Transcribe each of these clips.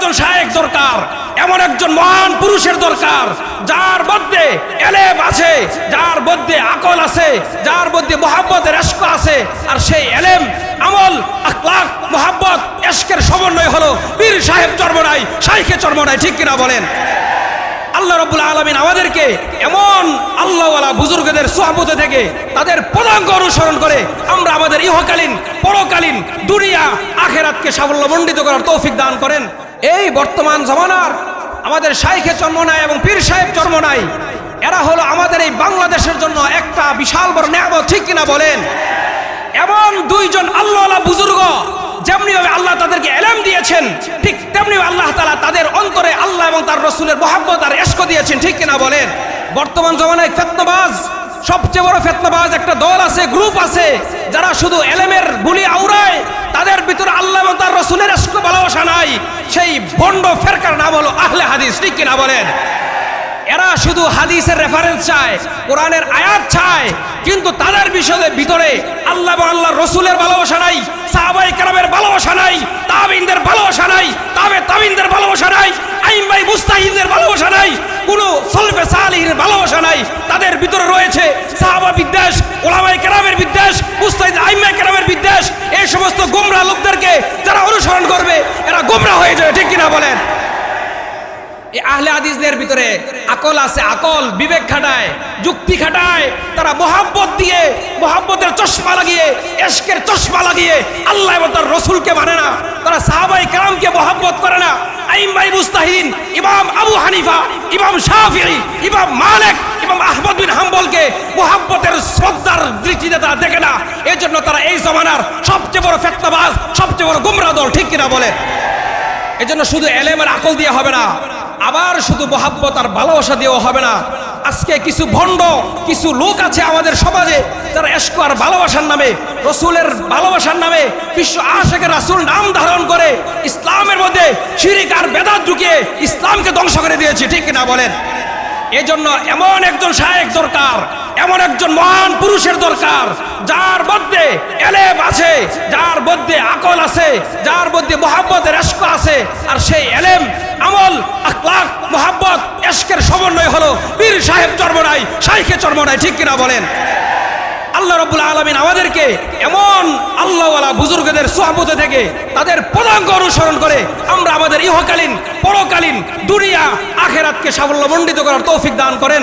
একজন শায়েক দরকার, এমন একজন মহান পুরুষের দরকার, যার মধ্যে এলেম আছে, যার মধ্যে আকল আছে, যার মধ্যে মোহাম্মতের এস্ক আছে, আর সেই এলেম, আমল মোহাম্মত এস্কের সমন্বয় হলো পীর সাহেব চর্মনাই, শাইখে চর্মনাই, ঠিক কিনা বলেন? আল্লাহ রব্বুল আলমিন আমাদেরকে এমন আল্লাহওয়ালা বুজুর্গদের সোহাবতে থেকে তাদের পদাঙ্ক অনুসরণ করে আমরা আমাদের ইহকালীন, পরকালীন দুনিয়া, আখেরাতকে সাফল্যমণ্ডিত করার তৌফিক দান করেন। এই বর্তমান জমানার আমাদের শাইখে চর্মনাই এবং পীর সাহেব চর্মনাই এরা হলো আমাদের এই বাংলাদেশের জন্য একটা বিশাল বড় নেয়ামত, ঠিক কিনা বলেন? এমন দুইজন আল্লাহ বুজুর্গ, যেমনি ভাবে আল্লাহ তাদেরকে এলাম দিয়েছেন, ঠিক তেমনি আল্লাহ তালা তাদের অন্তরে আল্লাহ এবং তার রসুলের মহাব্বত আর এস্ক দিয়েছেন, ঠিক কিনা বলেন? বর্তমান জমানায় ফেতনাবাজ সবচেয়ে বড় ফেতনাবাজ একটা দল আছে, গ্রুপ আছে, যারা শুধু এলেমের বুলি আউড়ায় তাদের ভিতরে আল্লাহ এবং তার রসুলের ভালোবাসা নাই। সেই বন্ড ফেরকার নাম হলো আহলে হাদিস, ঠিক কিনা বলেন? এরা শুধু হাদিসের রেফারেন্স চায়, কোরআনের আয়াত চায়, কিন্তু তাদের বিষয়ে ভিতরে আল্লাহ আল্লাহ রসুলের ভালোবাসা নাই সাহাবাই কালামের ভালোবাসা নাই, তাবিনদের ভালোবাসা নাই, তাবে তাবিনদের ভালোবাসা নাই আইমাই মুস্তাহিনদের ভালোবাসা নাই, কোনো সলফে সালিহিনের ভালোবাসা নাই। তাদের ভিতরে রয়েছে সাহাবা বিদ্বেষ ওলামাই কেরামের বিদ্বেষ, মুস্তাহিদ আইমাই কেরামের বিদ্বেষ, এই সমস্ত গোমরা লোকদেরকে যারা অনুসরণ করবে, এরা গোমরা হয়ে যাবে, ঠিক কিনা বলেন? আহলে হাদিসদের ভিতরে আকল আছে, আকল, বিবেক খাটায়, যুক্তি খাটায়, তারা মোহাব্বত দিয়ে, মোহাব্বতের চশমা লাগিয়ে, এশকের চশমা লাগিয়ে, আল্লাহ এবং তার রসুলকে মানে না। তারা সাহাবাই কালামকে মোহাব্বত করে না। আইম মুস্তাহিন, ইমাম আবু হানিফা, ইমাম ইমাম মালিক হাম্বলকে মোহাব্বতের শ্রদ্ধার দৃষ্টিতে তারা দেখে না। এই জন্য তারা এই জমানার সবচেয়ে বড় সবচেয়ে বড় ঠিক কিনা বলে শুধু এলেমের আকল দিয়ে হবে না। আবার শুধু মহাব্বত আর ভালোবাসা দিয়েও হবে না। আজকে কিছু ভণ্ড, কিছু লোক আছে আমাদের সমাজে, যারা এসকো আর ভালোবাসার নামে, রসুলের ভালোবাসার নামে, বিশ্ব আশেখ রাসুল নাম ধারণ করে ইসলামের মধ্যে শিরিক আর বেদাত ঢুকিয়ে ইসলামকে ধ্বংস করে দিয়েছে, ঠিক না বলেন? এজন্য এমন একজন সাহেব দরকার এমন একজন মহান পুরুষের দরকার, যার মধ্যে এলেম আছে, যার মধ্যে আকল আছে, যার মধ্যে মোহাম্মতের এস্ক আছে, আর সেই এলেম, আমল আখলাক মোহাম্মত এস্কের সমন্বয় হলো পীর সাহেব চর্মনাই, শাইখে চর্মনাই, ঠিক কিনা বলেন? আল্লাহ রব্বুল আলমিন আমাদেরকে এমন আল্লাহওয়ালা বুজুর্গদের সোহাবতে থেকে তাদের পদাঙ্ক অনুসরণ করে আমরা আমাদের ইহকালীন, পরকালীন দুনিয়া, আখেরাতকে সাফল্যমণ্ডিত করার তৌফিক দান করেন।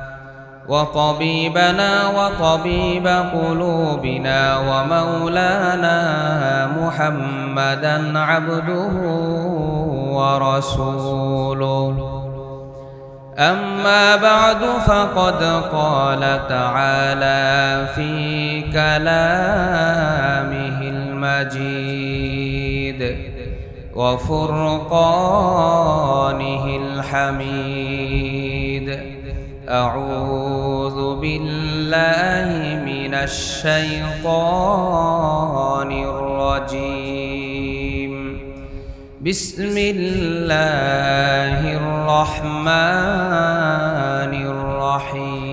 وطبيبنا وطبيب قلوبنا ومولانا محمدا عبده ورسوله. أما بعد فقد قال تعالى في كلامه المجيد وفرقانه الحميد. أعوذ بالله من الشيطان الرجيم. بسم الله الرحمن الرحيم.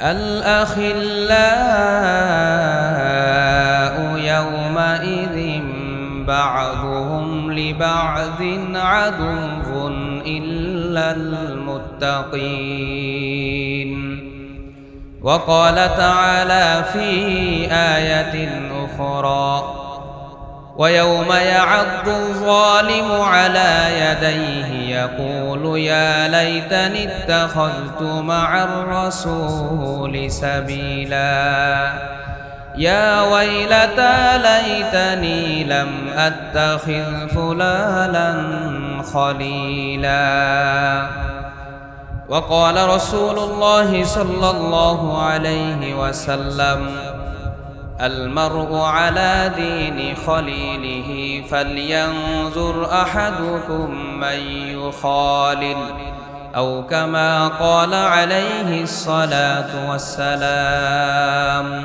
الأخلاء يومئذ بعضهم لبعض عدو إلا المتقين. وقال تعالى في آية أخرى ويوم يعض الظالم على يديه يقول يا ليتني اتخذت مع الرسول سبيلا. يا ويلتى ليتني لم أتخذ فلانا خليلا. وقال رسول الله صلى الله عليه وسلم المرء على دين خليله فلينظر أحدكم من يخالل أو كما قال عليه الصلاة والسلام.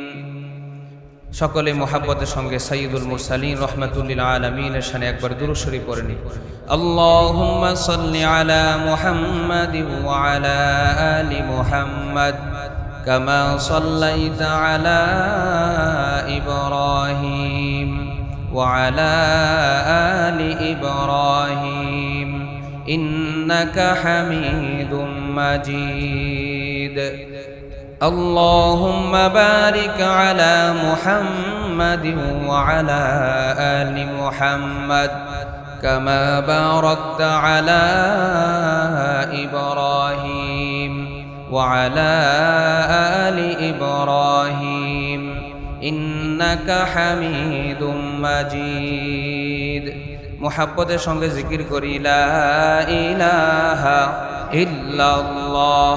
সকলে মোহাব্বতের সঙ্গে সঈদুল মুরসালিন রহমতুল্লিল আলমিনের সানে একবার দুরুশরী পড়ে নি اللهم صل على محمد وعلى آل محمد كما صليت على إبراهيم وعلى آل إبراهيم إنك حميد مجيد اللهم بارك على محمد وعلى آل محمد كما باركت على إبراهيم وعلى آل إبراهيم إنك حميد مجيد মোহাব্বতের সঙ্গে জিকির করি লা ইলাহা ইল্লাল্লাহ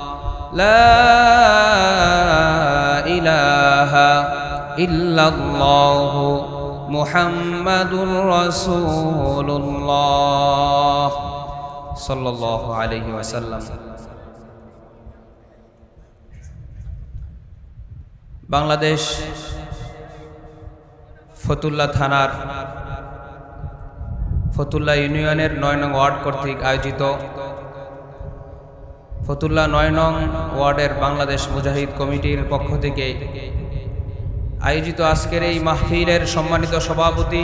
لا إله إلا الله محمد رسول الله صلى الله عليه وسلم বাংলাদেশ ফতুল্লা থানার ফতুল্লা ইউনিয়নের নয় নং ওয়ার্ড কর্তৃক আয়োজিত ফতুল্লা নয় নং ওয়ার্ডের বাংলাদেশ মুজাহিদ কমিটির পক্ষ থেকে আয়োজিত আজকের এই মাহফিলের সম্মানিত সভাপতি,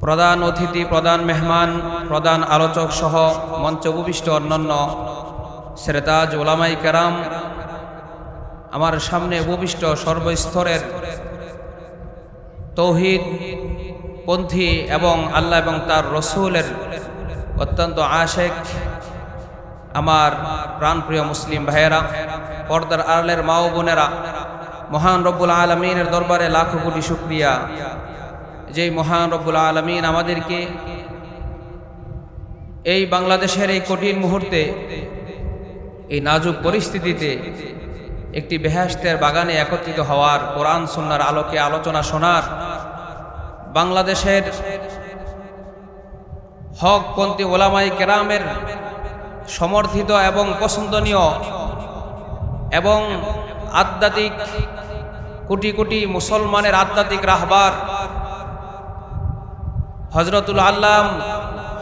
প্রধান অতিথি, প্রধান মেহমান, প্রধান আলোচক সহ মঞ্চ উপবিষ্ট অন্যান্য শ্রেতাজ ওলামাই কেরাম, আমার সামনে উপবিষ্ট সর্বস্তরের তৌহিদ পন্থী এবং আল্লাহ এবং তার রসুলের অত্যন্ত আশেক আমার প্রাণপ্রিয় মুসলিম ভাইয়েরা, পর্দার আড়লের মা ও বোনেরা, মহান রব্বুল আলমিনের দরবারে লাখো কোটি শুক্রিয়া। যেই মহান রব্বুল আলমিন আমাদেরকে এই বাংলাদেশের এই কঠিন মুহূর্তে, এই নাজুক পরিস্থিতিতে একটি বেহাস্তের বাগানে একত্রিত হওয়ার কোরআন সন্ন্যার আলোকে আলোচনা শোনার বাংলাদেশের হক হকপন্থী ওলামাই কেরামের সমর্থিত এবং পছন্দনীয় এবং আধ্যাত্মিক কোটি কোটি মুসলমানের আধ্যাত্মিক রাহবার হজরতুল আল্লাম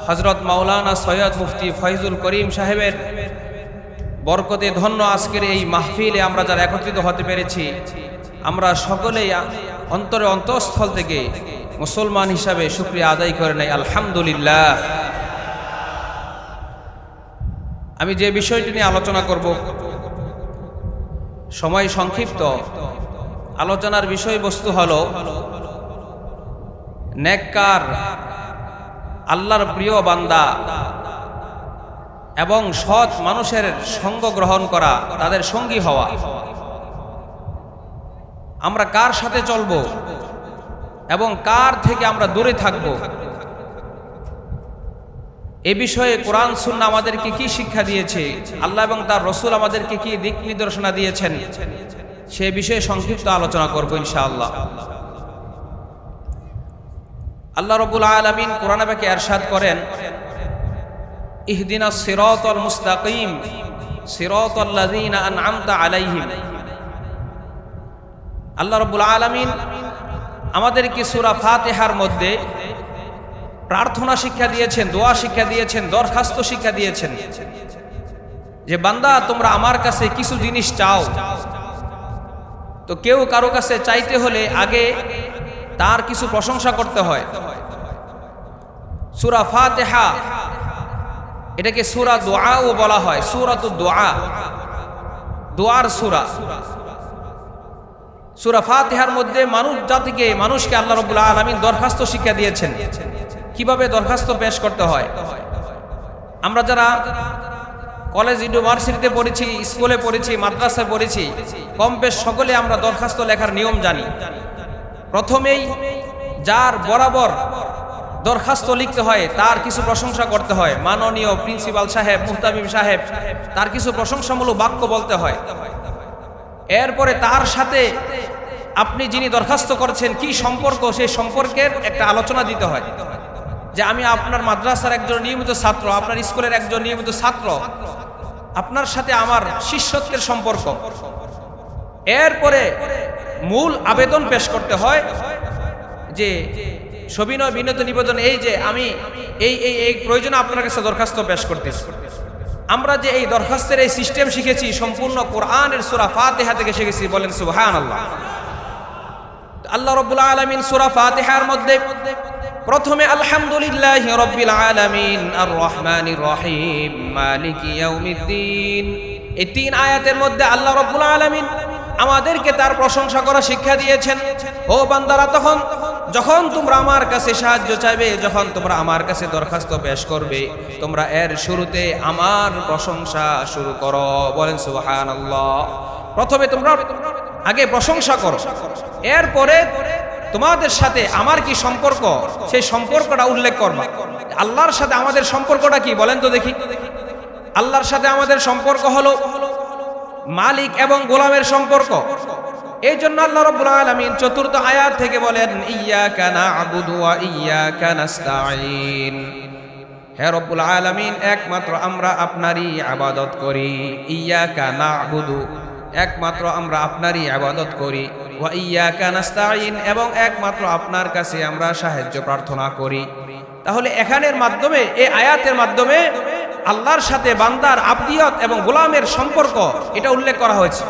হজরত মাওলানা সৈয়দ মুফতি ফয়জুল করিম সাহেবের বরকতে ধন্য আজকের এই মাহফিলে আমরা যারা একত্রিত হতে পেরেছি, আমরা সকলেই অন্তরে অন্তঃস্থল থেকে মুসলমান হিসাবে শুক্রিয়া আদায় করে নেই। আলহামদুলিল্লাহ। আমি যে বিষয়টি নিয়ে আলোচনা করব, সময় সংক্ষিপ্ত। আলোচনার বিষয়বস্তু হল, নেককার, আল্লাহর প্রিয় বান্দা এবং সৎ মানুষের সঙ্গ গ্রহণ করা, তাদের সঙ্গী হওয়া। আমরা কার সাথে চলব এবং কার থেকে আমরা দূরে থাকব? এ বিষয়ে কোরআন সুন্না আমাদেরকে কি শিক্ষা দিয়েছে? আল্লাহ এবং তার রসুল আমাদেরকে কি দিক নির্দেশনা দিয়েছেন? সে বিষয়ে সংক্ষিপ্ত আলোচনা করব ইনশাআল্লাহ। আল্লাহ রবুল আলমিন কোরআনাবাকে এরশাদ করেন ইহদিনা সিরাতাল মুস্তাকিম আলাইহিম। আল্লাহ রব্বুল আলামিন আমাদেরকে সূরা ফাতিহার মধ্যে প্রার্থনা শিক্ষা দিয়েছেন, দোয়া শিক্ষা দিয়েছেন, দরখাস্ত শিক্ষা দিয়েছেন। যে বান্দা, তোমরা আমার কাছে কিছু জিনিস চাও। তো কেউ কারও কাছে চাইতে হলে আগে তার কিছু প্রশংসা করতে হয়। সূরা ফাতিহা, এটাকে সূরা দোয়াও বলা হয়, সূরাতু দোয়া দোয়ার সুরা। সুরা ফাতেহার মধ্যে মানুষ জাতিকে, মানুষকে আল্লাহ রাব্বুল আলামিন দরখাস্ত শিক্ষা দিয়েছেন। কীভাবে দরখাস্ত পেশ করতে হয়? আমরা যারা কলেজ, ইউনিভার্সিটিতে পড়েছি, স্কুলে পড়েছি মাদ্রাসায় পড়েছি, কম বেশ সকলে আমরা দরখাস্ত লেখার নিয়ম জানি। প্রথমেই যার বরাবর দরখাস্ত লিখতে হয়, তার কিছু প্রশংসা করতে হয়। মাননীয় প্রিন্সিপাল সাহেব মুহতামিম সাহেব, তার কিছু প্রশংসামূলক বাক্য বলতে হয়। এরপরে তার সাথে আপনি যিনি দরখাস্ত করছেন, কি সম্পর্ক, সেই সম্পর্কের একটা আলোচনা দিতে হয়। যে আমি আপনার মাদ্রাসার একজন নিয়মিত ছাত্র, আপনার স্কুলের একজন নিয়মিত ছাত্র, আপনার সাথে আমার শিষ্যত্বের সম্পর্ক। এরপরে মূল আবেদন পেশ করতে হয় যে সবিনয় বিনোদ নিবেদন, এই যে আমি এই এই এই প্রয়োজনে আপনার কাছে দরখাস্ত পেশ করতেছি। আমরা যে এই দরখাস্তের এই সিস্টেম শিখেছি, সম্পূর্ণ কোরআনের সূরা ফাতিহা থেকে শিখেছি, বলেন সুবহানাল্লাহ। আল্লাহ রাব্বুল আলামিন সূরা ফাতিহার মধ্যে প্রথমে আলহামদুলিল্লাহ রব্বিল আলামিন আর রহমানির রহিম, মালিকি ইয়াউমিদ্দিন। এই তিন আয়াতের মধ্যে আল্লাহ রব্বুল আলামিন আমাদেরকে তার প্রশংসা করা শিক্ষা দিয়েছেন। ও বান্দারা, তখন, যখন তোমরা আমার কাছে সাহায্য চাইবে, যখন তোমরা আমার কাছে দরখাস্ত পেশ করবে, তোমরা এর শুরুতে আমার প্রশংসা শুরু করো। বলেন সুবহানাল্লাহ। প্রথমে তোমরা আগে প্রশংসা করো। এরপরে তোমাদের সাথে আমার কি সম্পর্ক? সেই সম্পর্কটা উল্লেখ করবা। আল্লাহর সাথে আমাদের সম্পর্কটা কি বলেন তো দেখি। আল্লাহর সাথে আমাদের সম্পর্ক হলো মালিক এবং গোলামের সম্পর্ক। এই জন্য আল্লাহ রাব্বুল আলামিন চতুর্থ আয়াত থেকে বলেন ইয়্যাকা না'বুদু ওয়া ইয়্যাকা নাস্তাঈন। হে রব্বুল আলামিন, একমাত্র আমরা আপনারই আবাদত করি। ইয়া ইয়্যাকা না'বুদু একমাত্র আমরা আপনারই আবাদত করি। এবং একমাত্র আপনার কাছে আমরা সাহায্য প্রার্থনা করি। তাহলে এখানের মাধ্যমে, এই আয়াতের মাধ্যমে আল্লাহর সাথে বান্দার আবদিয়ত এবং গোলামের সম্পর্ক, এটা উল্লেখ করা হয়েছে।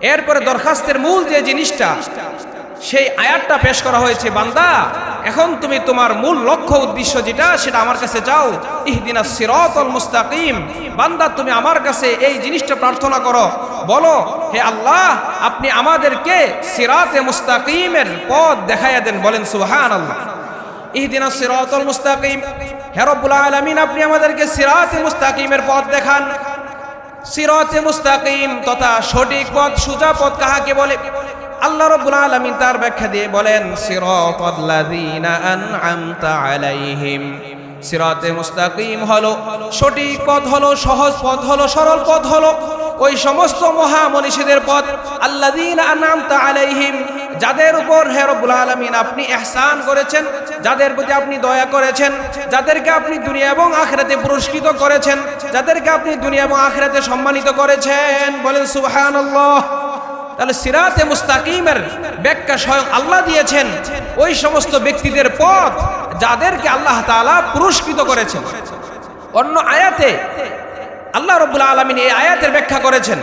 এরপরে দরখাস্তের মূল যে জিনিসটা সেই আয়াতটা পেশ করা হয়েছে, বান্দা, এখন তুমি তোমার মূল লক্ষ্য, উদ্দেশ্য যেটা, সেটা আমার কাছে যাও। ইহদিনা সিরাতাল মুস্তাকিম। বান্দা, তুমি আমার কাছে এই জিনিসটা প্রার্থনা করো। বলো, হে আল্লাহ, আপনি আমাদেরকে সিরাতে মুস্তাকিমের পথ দেখাইয়া দেন, বলেন সুবহানাল্লাহ। ইহদিনা সিরাতাল মুস্তাকিম। হে রব্বুল আলামিন, আপনি আমাদেরকে সিরাতে মুস্তাকিমের পথ দেখান। সিরাতে মুস্তাকিম তথা সঠিক পথ, সুজা পথ কাহাকে বলে? আল্লাহ রাব্বুল আলামিন তার ব্যাখ্যা দিয়ে বলেন, সিরাতাল্লাযীনা আন'আমতা আলাইহিম। সিরাতে মুস্তাকিম হলো, সঠিক পথ হলো, সহজ পথ হলো, সরল পথ হলো, ওই সমস্ত মহামনীষীদের পথ, আল্লাযীনা আন'আমতা আলাইহিম, যাদের উপর হে রব্বুল আলামিন আপনি ইহসান করেছেন, যাদের প্রতি আপনি দয়া করেছেন, যাদেরকে আপনি দুনিয়া এবং আখিরাতে পুরস্কৃত করেছেন, যাদেরকে আপনি দুনিয়া এবং আখিরাতে সম্মানিত করেছেন। বলেন, সুবহানাল্লাহ। তাহলে সিরাতে মুস্তাকিমের ব্যাখ্যা স্বয়ং আল্লাহ দিয়েছেন। ওই সমস্ত ব্যক্তিদের পথ যাদেরকে আল্লাহ তাআলা পুরস্কৃত করেছেন। অন্য আয়াতে আল্লাহ রব্বুল আলামিন এই আয়াতের ব্যাখ্যা করেছেন।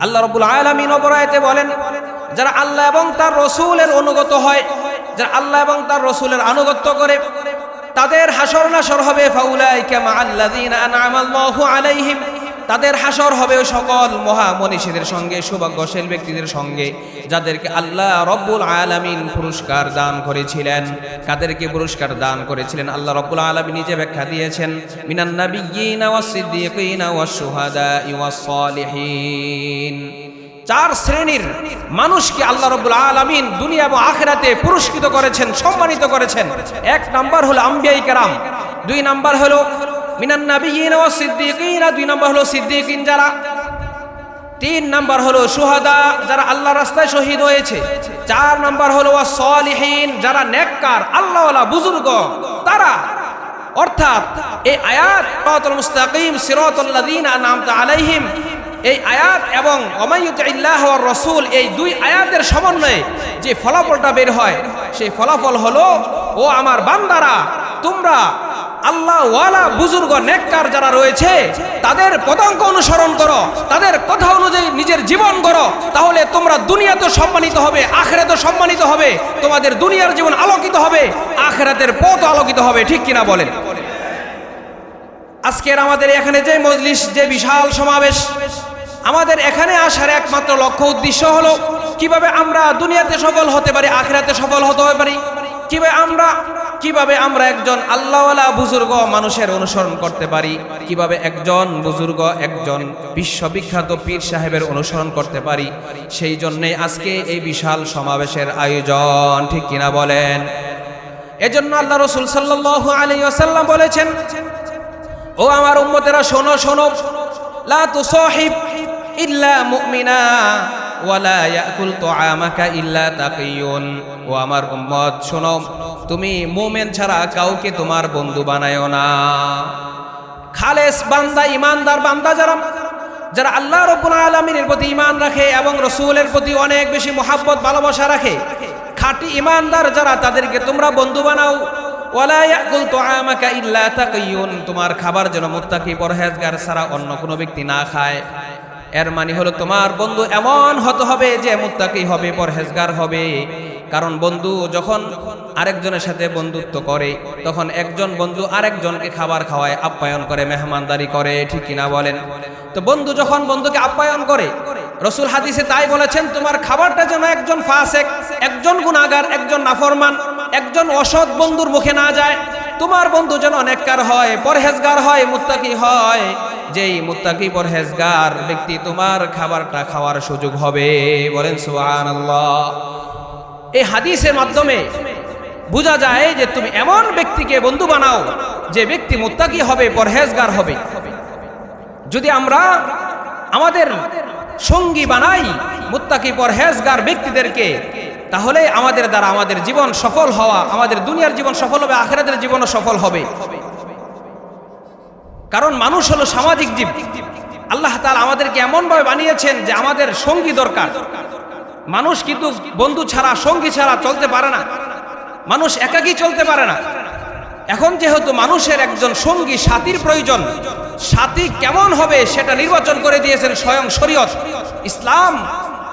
আল্লাহু রব্বুল আলামিন অপর আয়াতে বলেন যারা আল্লাহ এবং তার রসুলের অনুগত হয়, যারা আল্লাহ এবং তার রসুলের আনুগত্য করে, তাদের হাসর নাসর হবে তাদের হাসর হবে সকল মহামনীষীদের সঙ্গে, সৌভাগ্যশীল ব্যক্তিদের সঙ্গে, যাদেরকে আল্লাহ রব্বুল আলামিন পুরস্কার দান করেছিলেন। কাদেরকে পুরস্কার দান করেছিলেন? আল্লাহ রব্বুল আলামিন নিজে ব্যাখ্যা দিয়েছেন, মিনান নাবিয়্যিনা ওয়াস সিদ্দীকিনা ওয়াস চার শ্রেণির মানুষকে আল্লাহ রব্বুল আলমিন দুনিয়া এবং আখেরাতে পুরস্কৃত করেছেন, সম্মানিত করেছেন। এক নাম্বার হলো আম্বিয়াই কেরাম, দুই নাম্বার হলো ও সিদ্দিকিন, আর দুই সিদ্দিকিন তিন যারা আল্লাহ রাস্তায় শহীদ হয়েছে, চার নাম্বার হলো সলিহীন যারা বুজুর্গ, তারা, অর্থাৎ এই আয়াত আলাইহিম এই আয়াত এবং অমায়ুতিল্লাহ রসুল এই দুই আয়াতের সমন্বয়ে যে ফলাফলটা বের হয়, সেই ফলাফল হলো, ও আমার বান্দারা, তোমরা আল্লাহ ওয়ালা বুজুর্গ নেককার যারা রয়েছে, তাদের পদাঙ্ক অনুসরণ করো, তাদের কথা অনুযায়ী নিজের জীবন করো তাহলে তোমরা দুনিয়াতে সম্মানিত হবে আখেরাতে সম্মানিত হবে, তোমাদের দুনিয়ার জীবন আলোকিত হবে, আখেরাতের পথ আলোকিত হবে। ঠিক কিনা বলেন? আজকের আমাদের এখানে যে মজলিস, যে বিশাল সমাবেশ আমাদের এখানে আসার একমাত্র লক্ষ্য উদ্দেশ্য হলো কীভাবে আমরা দুনিয়াতে সফল হতে পারি, আখেরাতে সফল হতে পারি। কীভাবে আমরা কীভাবে আমরা একজন আল্লাহওয়ালা বুজুর্গ মানুষের অনুসরণ করতে পারি, কীভাবে একজন বুজুর্গ একজন বিশ্ববিখ্যাত পীর সাহেবের অনুসরণ করতে পারি, সেই জন্যে আজকে এই বিশাল সমাবেশের আয়োজন, ঠিক কিনা বলেন? এজন্য আল্লাহ রসুল সাল্লাল্লাহু আলাইহি ওয়াসাল্লাম বলেছেন, ও আমার উম্মতেরা, শোনো শোনো, লা তুসাহিব ইল্লা মুমিনা, ওয়ালা ইয়াকুল তুআমাকা ইল্লা তাকিয়ুন। ও আমার উম্মত তুমি মুমিন ছাড়া কাউকে তোমার বন্ধু বানায়ও না। খালেস বান্দা, ইমানদার বান্দা যারা যারা আল্লাহ রব্বুল আলমিনের প্রতি ইমান রাখে এবং রসুলের প্রতি অনেক বেশি মোহাব্বত, ভালোবাসা রাখে, খাঁটি ইমানদার যারা, তাদেরকে তোমরা বন্ধু বানাও। তোমার খাবার যেন মুত্তাকি পরহেজগার ছাড়া অন্য কোনো ব্যক্তি না খায়। এর মানে হলো তোমার বন্ধু এমন হতে হবে যে মুত্তাকি হবে, পরহেজগার হবে। কারণ বন্ধু যখন আরেকজনের সাথে বন্ধুত্ব করে, তখন একজন বন্ধু আরেকজনকে খাবার খাওয়ায়, আপ্যায়ন করে, মেহমানদারি করে, ঠিক কিনা বলেন? তো বন্ধু যখন বন্ধুকে আপ্যায়ন করে, রসুল হাদিসে তাই বলেছেন, তোমার খাবারটা যেন একজন ফাসেক, একজন গুণাগার একজন নাফরমান, একজন অসৎ বন্ধুর মুখে না যায় তোমার বন্ধু যেন অনেককার হয়, পরহেজগার হয়, মুত্তাকি হয়। যেই মুত্তাকি, পরহেজগার ব্যক্তি তোমার খাবারটা খাওয়ার সুযোগ হবে, বলেন সুবহানাল্লাহ। এই হাদিসের মাধ্যমে বোঝা যায় যে তুমি এমন ব্যক্তিকে বন্ধু বানাও, যে ব্যক্তি মুত্তাকি হবে, পরহেজগার হবে। যদি আমরা আমাদের সঙ্গী বানাই মুত্তাকি, পরহেজগার ব্যক্তিদেরকে তাহলে আমাদের দ্বারা আমাদের জীবন সফল হওয়া, আমাদের দুনিয়ার জীবন সফল হবে, আখেরাতের জীবনও সফল হবে। কারণ মানুষ হলো সামাজিক জীব। আল্লাহ তাআলা আমাদেরকে এমনভাবে বানিয়েছেন যে আমাদের সঙ্গী দরকার। মানুষ কিন্তু বন্ধু ছাড়া, সঙ্গী ছাড়া চলতে পারে না। মানুষ একাকী চলতে পারে না। এখন যেহেতু মানুষের একজন সঙ্গী সাথীর প্রয়োজন সাথী কেমন হবে সেটা নির্বাচন করে দিয়েছেন স্বয়ং শরীয়ত। ইসলাম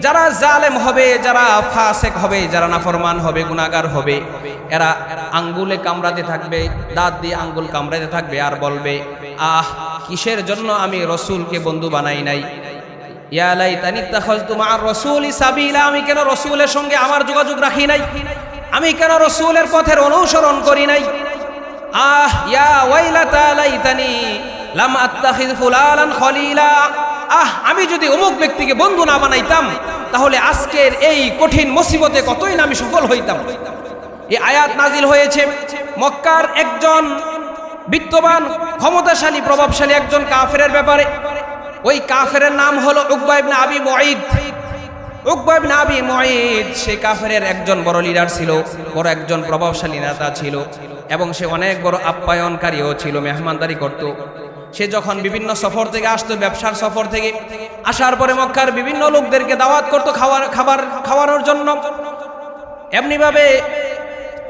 যারা জালেম হবে, যারা ফাসেক হবে, যারা নাফরমান হবে গুনাগার হবে, এরা আঙ্গুলে কামড়াতে থাকবে, দাঁত দিয়ে আঙ্গুল কামড়াতে থাকবে আর বলবে, আহ, কিসের জন্য আমি রসুলকে বন্ধু বানাই নাই? ইয়ালাই তানিত্তাখাজতু মা রাসূলি সাবিলা, আমি কেন রসুলের সঙ্গে আমার যোগাযোগ রাখি নাই? আমি কেন রসুলের পথের অনুসরণ করি নাই? আহ, ইয়া ওয়াইলাতা লাইতানি, লাম আত্তাখিজ ফুলালান খলিলা। আহ, আমি যদি অমুক ব্যক্তিকে বন্ধু না বানাইতাম, তাহলে আজকের এই কঠিন মুসিবতে কতই না আমি সফল হইতাম। এই আয়াত নাজিল হয়েছে, মক্কার একজন বিত্তবান, ক্ষমতাশালী, প্রভাবশালী একজন কাফেরের ব্যাপারে। ওই কাফেরের নাম হলো উকবা ইবনে আবি মুঈদ। আবি মুঈদ সেই কাফেরের একজন বড় লিডার ছিল, বড় একজন প্রভাবশালী নেতা ছিল, এবং সে অনেক বড় আপ্যায়নকারীও ছিল, মেহমানদারি করত। সে যখন বিভিন্ন সফর থেকে আসতো, ব্যবসার সফর থেকে, আসার পরে মক্কার বিভিন্ন লোকদেরকে দাওয়াত করতো খাবার খাবার খাওয়ানোর জন্য। এমনিভাবে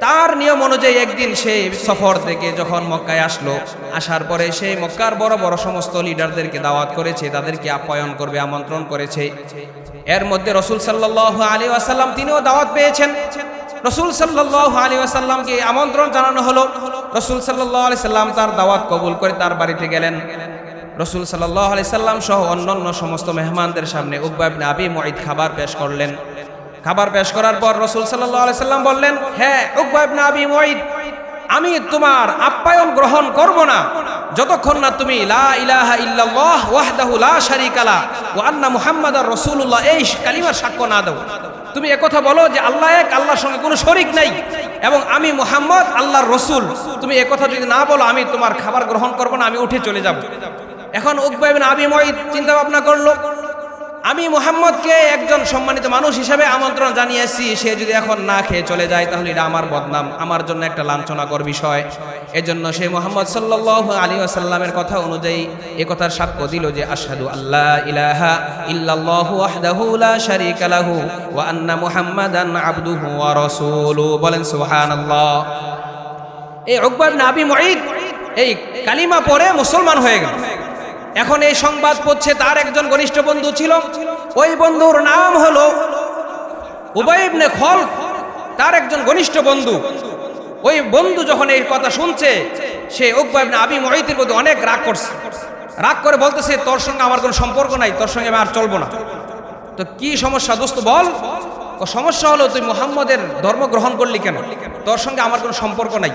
তার নিয়ম অনুযায়ী একদিন সে সফর থেকে যখন মক্কায় আসলো, আসার পরে সে মক্কার বড় বড় সমস্ত লিডারদেরকে দাওয়াত করেছে, তাদেরকে আপ্যায়ন করবে, আমন্ত্রণ করেছে। এর মধ্যে রসুল সাল্লাহ আলী আসাল্লাম তিনিও দাওয়াত পেয়েছেন। রসুল সাল্লাহ আলী আসাল্লামকে আমন্ত্রণ জানানো হলো। রসুল সাল্লাহ আলি সাল্লাম তার দাওয়াত কবুল করে তার বাড়িতে গেলেন। রসুল সাল্লাহ আলি সাল্লাম সহ অন্যান্য সমস্ত মেহমানদের সামনে উকবাবনে আবি মঈদ খাবার পেশ করলেন। খাবার পেশ করার পর রসুল সাল্লাহ আলি সাল্লাম বললেন হ্যাঁ উকবাবনে আবি মঈদ, আমি তোমার আপ্যায়ন গ্রহণ করব না। যতক্ষণ না তুমি লা ইলাহা ইল্লাল্লাহ ওয়াহদাহু লা লা ওয়া আন্না মুহাম্মাদার রাসূলুল্লাহ এই কালিমার সাক্ষ্য না দাও। তুমি একথা বলো যে আল্লাহ এক, আল্লাহর সঙ্গে কোনো শরিক নাই। এবং আমি মোহাম্মদ, আল্লাহর রসুল। তুমি একথা যদি না বলো, আমি তোমার খাবার গ্রহণ করব না, আমি উঠে চলে যাব। এখন উকবাইবিন ইবনে আবি ময় চিন্তা ভাবনা করল। আমি মোহাম্মদকে একজন সম্মানিত মানুষ হিসেবে আমন্ত্রণ জানিয়েছি, সে যদি এখন না খেয়ে চলে যায়, তাহলে এটা আমার বদনাম। আমার জন্য একটা লাঞ্ছনাকর বিষয়। এজন্য সে মোহাম্মদ সাল্লাহ আলী আসাল্লামের কথা অনুযায়ী এ কথার সাক্ষ্য দিল যে, আশহাদু আল্লাহ ইলাহা ইল্লাল্লাহু ওয়াহদাহু লা শারীকা লাহু ওয়া আন্না মুহাম্মাদান আবদুহু ওয়া রাসূলুহু বলেন, সুবহানাল্লাহ। এই উকবা ইবনে আবি মুঈদ এই কালিমা পড়ে মুসলমান হয়ে গেল। এখন এই সংবাদ পড়ছে, তার একজন ঘনিষ্ঠ বন্ধু ছিল। ওই বন্ধুর নাম হলো উবাইবনে খল তার একজন ঘনিষ্ঠ বন্ধু। ওই বন্ধু যখন এই কথা শুনছে, সে উকবাইবনে আবি মহিতের প্রতি অনেক রাগ করছে। রাগ করে বলতেছে, তোর সঙ্গে আমার কোনো সম্পর্ক নাই, তোর সঙ্গে আমি আর চলবো না। তো কি সমস্যা দোস্ত, বল। সমস্যা হলো, তুই মোহাম্মদের ধর্ম গ্রহণ করলি কেন? তোর সঙ্গে আমার কোনো সম্পর্ক নাই।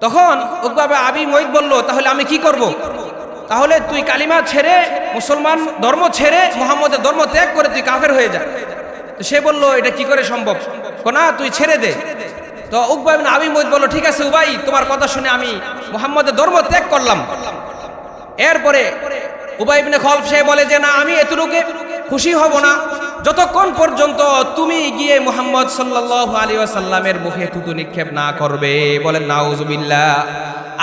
তখন উকবাবে আবি মহিত বলল, তাহলে আমি কি করব। তাহলে তুই কালিমা ছেড়ে মুসলমান ধর্ম ছেড়ে মোহাম্মদের ধর্ম ত্যাগ করে তুই কাফের হয়ে যা। সে বলল, এটা কি করে সম্ভব? না, তুই ছেড়ে দে। তো উকবাই আবি মহিত বলল, ঠিক আছে উবাই, তোমার কথা শুনে আমি মোহাম্মদের ধর্ম ত্যাগ করলাম। এরপরে উবাইবনে খলফ সে বলে যে, না, আমি এতটুকু খুশি হব না। যতক্ষণ পর্যন্ত তুমি গিয়ে মোহাম্মদ সাল্লাহ আলী আসাল্লামের মুখে থুতু নিক্ষেপ না করবে। বলেন, নাউজুবিল্লাহ।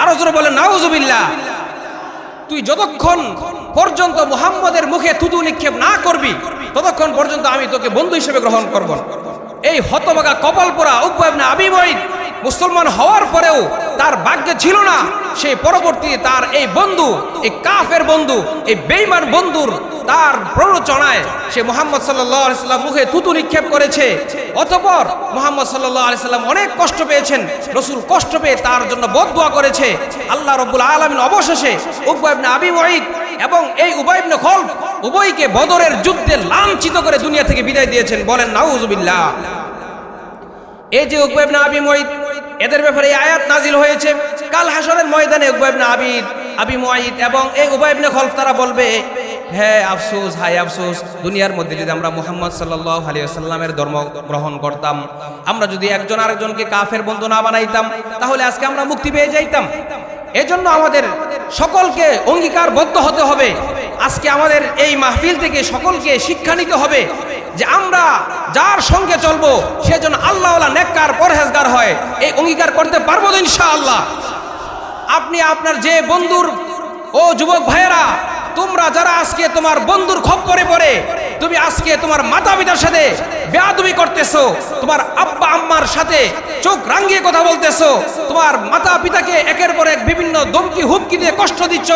আরও জোরে বলেন, নাউজুবিল্লাহ। তুই যতক্ষণ পর্যন্ত মুহাম্মদের মুখে থুতু নিক্ষেপ না করবি, ততক্ষণ পর্যন্ত আমি তোকে বন্ধু হিসেবে গ্রহণ করব না। এই হতবাগা কপাল পোড়া উকবাবনে আবি মঈদ মুসলমান হওয়ার পরেও তার ভাগ্যে ছিল না। সে পরবর্তী তার এই বন্ধু, এই কাফের বন্ধু, এই বেইমান বন্ধুর তার প্ররোচনায় সে মোহাম্মদ সাল্লাম মুখে থুতু নিক্ষেপ করেছে। অতপর মোহাম্মদ সাল্লাম অনেক কষ্ট পেয়েছেন। রসুল কষ্ট পেয়ে তার জন্য বদুয়া করেছে। আল্লাহ রব্বুল আলমিন অবশেষে উকবাইবনে আবি মঈদ এবং এই উবাইবনে খলফ উভয়কে বদরের যুদ্ধে লাঞ্ছিত করে দুনিয়া থেকে বিদায় দিয়েছেন। বলেন নাউজুবিল্লাহ এই যে উকবাইবনে আবি মঈদ এদের ব্যাপারে আয়াত নাজিল হয়েছে। কাল হাসরের ময়দানে উবাইবনে আবিদ, আবি মুঈদ এবং এই উবাইবনে খলফ তারা বলবে হ্যাঁ আফসোস হাই আফসোস, দুনিয়ার মধ্যে যদি আমরা মুহাম্মদ সাল্লাহ আলিয়াল্লামের ধর্ম গ্রহণ করতাম, আমরা যদি একজন আরেকজনকে কাফের বন্ধু না বানাইতাম, তাহলে আজকে আমরা মুক্তি পেয়ে যাইতাম। এজন্য আমাদের সকলকে অঙ্গীকারবদ্ধ হতে হবে। আজকে আমাদের এই মাহফিল থেকে সকলকে শিক্ষা নিতে হবে যে আমরা যার সঙ্গে চলবো, সে যেন আল্লাহ নেককার পরহেজগার হয়, এই অঙ্গীকার করতে পারব ইনশাআল্লাহ। আপনি আপনার যে বন্ধুর ও যুবক ভাইয়েরা তোমরা যারা আজকে তোমার বন্ধুর খপ্পরে পড়ে, তুমি আজকে তোমার মাতা পিতার সাথে বেয়াদবি করতেছো, তোমার আব্বা, আম্মার সাথে চোখ রাঙ্গিয়ে কথা বলতেছো, তোমার মাতা পিতাকে একের পর এক বিভিন্ন দমকি হুমকি দিয়ে কষ্ট দিচ্ছ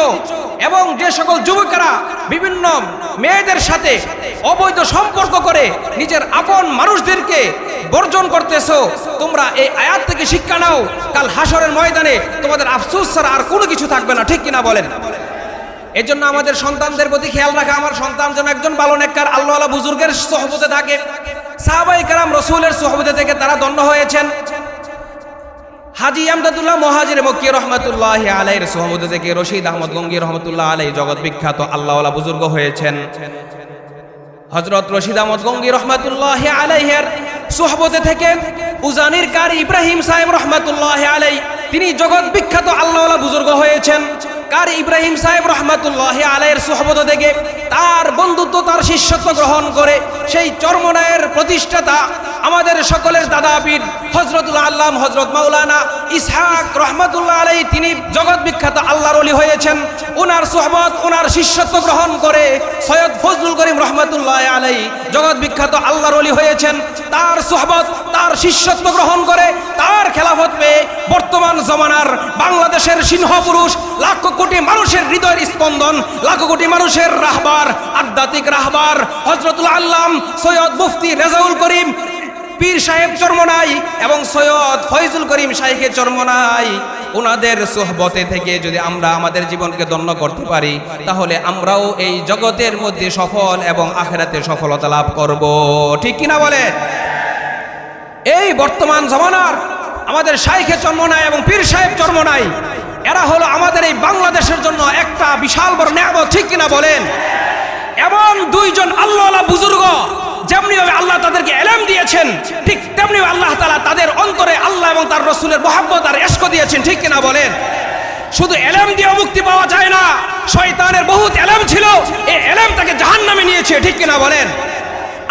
এবং যে সকল যুবকেরা বিভিন্ন মেয়েদের সাথে অবৈধ সম্পর্ক করে নিজের আপন মানুষদেরকে বর্জন করতেছো, তোমরা এই আয়াত থেকে শিক্ষা নাও, কাল হাসরের ময়দানে তোমাদের আফসোস ছাড়া আর কোনো কিছু থাকবে না, ঠিক কিনা বলেন? এই জন্য আমাদের সন্তানদের প্রতি খেয়াল রাখা, আমার সন্তান যেন একজন ভালো নেককার আল্লাহ আল্লাহ বুজুর্গের সহবতে থাকে। সাহাবাই কালাম রসুলের সহবতে থেকে তারা দণ্ড হয়েছেন। হাজি আমদাদুল্লাহ মহাজির মক্কি রহমতুল্লাহ আলাইয়ের সহবতে থেকে রশিদ আহমদ গঙ্গি রহমতুল্লাহ আলাই জগৎ বিখ্যাত আল্লাহ আল্লাহ বুজুর্গ হয়েছেন। হজরত রশিদ আহমদ গঙ্গি রহমতুল্লাহ আলাইহের সোহবতে থেকে উজানির কার ইব্রাহিম সাহেব রহমতুল্লাহ আলাই তিনি জগৎ বিখ্যাত আল্লাহ বুজুর্গ হয়েছেন। কার ইব্রাহিম সাহেব রহমতুল্লাহ আলাইয়ের সোহবত থেকে তার বন্ধুত্ব, তার শিষ্যত্ব গ্রহণ করে সেই চর্মনায়ের প্রতিষ্ঠাতা আমাদের সকলের দাদা পীর হজরতুল আল্লাহ হজরত মাওলানা ইসহাক রহমতুল্লাহ আলাই তিনি জগৎ বিখ্যাত আল্লাহর অলি হয়েছেন। ওনার সোহবত ওনার শিষ্যত্ব গ্রহণ করে সৈয়দ ফজলুল করিম রহমতুল্লাহ আলাই জগৎ বিখ্যাত আল্লাহর অলি হয়েছেন। তার সোহবত, তার শিষ্যত্ব গ্রহণ করে তার খেলাফত পেয়ে বর্তমান জমানার বাংলাদেশের সিংহ পুরুষ লাখ কোটি মানুষের হৃদয়ের স্পন্দন, লাখ কোটি মানুষের রাহবার, আধ্যাত্মিক রাহবার। হজরতুল আল্লাম সৈয়দ মুফতি রেজাউল করিম পীর সাহেব চর্মনাই এবং সৈয়দ ফয়জুল করিম শাহেখের চর্মনাই ওনাদের সোহবতে থেকে যদি আমরা আমাদের জীবনকে দন্য করতে পারি, তাহলে আমরাও এই জগতের মধ্যে সফল এবং আখেরাতে সফলতা লাভ করব। ঠিক কিনা বলে? এই বর্তমান জমানার আমাদের শাইখে চর্মনাই এবং পীর সাহেব চর্মনাই এরা হলো আমাদের এই বাংলাদেশের জন্য একটা বিশাল বড় নিয়ামত, ঠিক কিনা বলেন? এমন দুইজন আল্লাহ বুজুর্গ যেমনি ভাবে আল্লাহ তাদেরকে এলেম দিয়েছেন, ঠিক তেমনি আল্লাহ তাআলা তাদের অন্তরে আল্লাহ এবং তার রসুলের মহাব্বত আর এস্ক দিয়েছেন, ঠিক কিনা বলেন? শুধু এলেম দিয়ে মুক্তি পাওয়া যায় না, শয়তানের বহুত এলেম ছিল, এই এলেম তাকে জাহান্নামে নিয়েছে, ঠিক কিনা বলেন?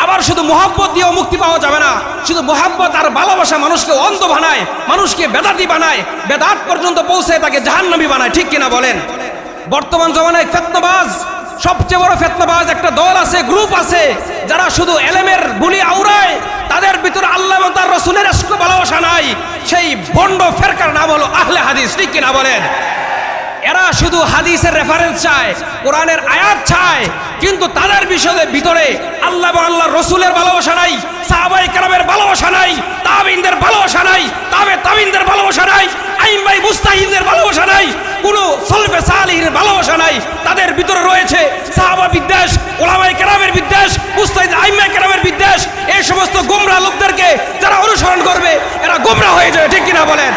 আবার শুধু মোহাব্বত দিয়েও মুক্তি পাওয়া যাবে না। শুধু মোহাব্বত আর ভালোবাসা মানুষকে অন্ধ বানায়, মানুষকে বেদাতি বানায়, বেদাত পর্যন্ত পৌঁছে তাকে জাহান্নামী বানায়, ঠিক কিনা বলেন? বর্তমান জমানায় ফেতনাবাজ, সবচেয়ে বড় ফেতনাবাজ একটা দল আছে, গ্রুপ আছে, যারা শুধু এলেমের বুলি আউড়ায় তাদের ভিতরে আল্লাহ তার রসুলের ভালোবাসা নাই। সেই বন্ড ফেরকার নাম হলো আহলে হাদিস, ঠিক কিনা বলেন? এরা শুধু হাদিসের রেফারেন্স চায়, কোরআনের আয়াত চায়, কিন্তু তাদের বিষয়ে ভিতরে আল্লাহ আল্লাহ রসুলের ভালোবাসা নাই, সাহাবাই কালামের ভালোবাসা নাই, তাবিনদের ভালোবাসা নাই, তাবে তাবিনদের ভালোবাসা নাই আইন ভাই মুস্তাহিদের ভালোবাসা নাই, কোনো সলফে সালিহির ভালোবাসা নাই। তাদের ভিতরে রয়েছে সাহাবা বিদ্বেষ ওলামাই কেরামের বিদ্বেষ, মুস্তাহিদ আইমাই কেরামের বিদ্বেষ, এই সমস্ত গোমরা লোকদেরকে যারা অনুসরণ করবে, এরা গোমরা হয়ে যাবে, ঠিক কিনা বলেন?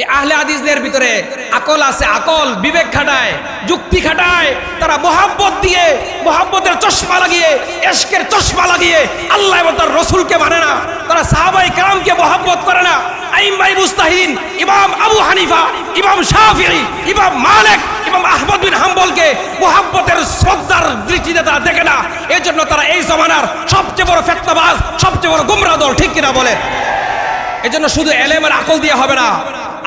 এই আহলে হাদিসদের ভিতরে আকল আছে, আকল, বিবেক খাটায়, যুক্তি খাটায়, তারা মোহাব্বত দিয়ে, মোহাব্বতের চশমা লাগিয়ে, এশকের চশমা লাগিয়ে, আল্লাহ এবং তার রসুলকে মানে না। তারা সাহাবাই কালামকে মোহাব্বত করে না। আইম ভাই মুস্তাহিন, ইমাম আবু হানিফা, ইমাম শাফিঈ, ইমাম মালিক, ইমাম আহমদ হাম্বলকে মোহাব্বতের শ্রদ্ধার দৃষ্টিতে তারা দেখে না। এই জন্য তারা এই জমানার সবচেয়ে বড় ফেতনাবাজ, সবচেয়ে বড় গুমরা দল, ঠিক কিনা বলে এজন্য শুধু এলেমের আকল দিয়ে হবে না,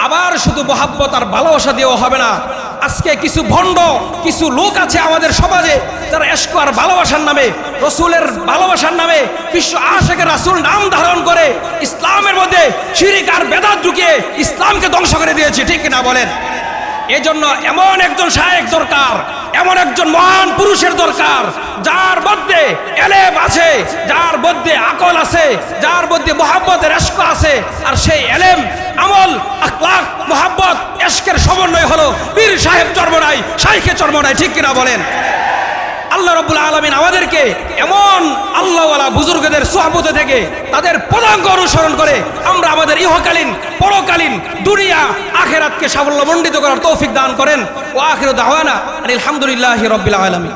আবার শুধু মহাব্বত আর ভালোবাসা দিয়েও হবে না। আজকে কিছু ভণ্ড, কিছু লোক আছে আমাদের সমাজে তারা এসকো আর ভালোবাসার নামে, রসুলের ভালোবাসার নামে, বিশ্ব আশেখের রাসুল নাম ধারণ করে ইসলামের মধ্যে শিরিক আর বেদাত ঢুকিয়ে ইসলামকে ধ্বংস করে দিয়েছে, ঠিক না বলেন? এজন্য এমন একজন শায়েক দরকার, এমন একজন মহান পুরুষের দরকার, যার মধ্যে এলেম আছে, যার মধ্যে আকল আছে, যার মধ্যে মোহাম্মত এস্ক আছে, আর সেই এলেম, আমল আখলাক মোহাম্মত এস্কের সমন্বয় হলো বীর সাহেব চর্মনাই শাইখে চর্মনাই ঠিক কিনা বলেন? আল্লাহ রব্বুল আলমিন আমাদেরকে এমন আল্লাহওয়ালা বুজুর্গদের সোহাবতে থেকে তাদের পদাঙ্ক অনুসরণ করে আমরা আমাদের ইহকালীন, পরকালীন দুনিয়া, আখেরাতকে সাফল্যমণ্ডিত করার তৌফিক দান করেন। ও আখির দাওয়ানা আলহামদুলিল্লাহ রবিল্লা আলমী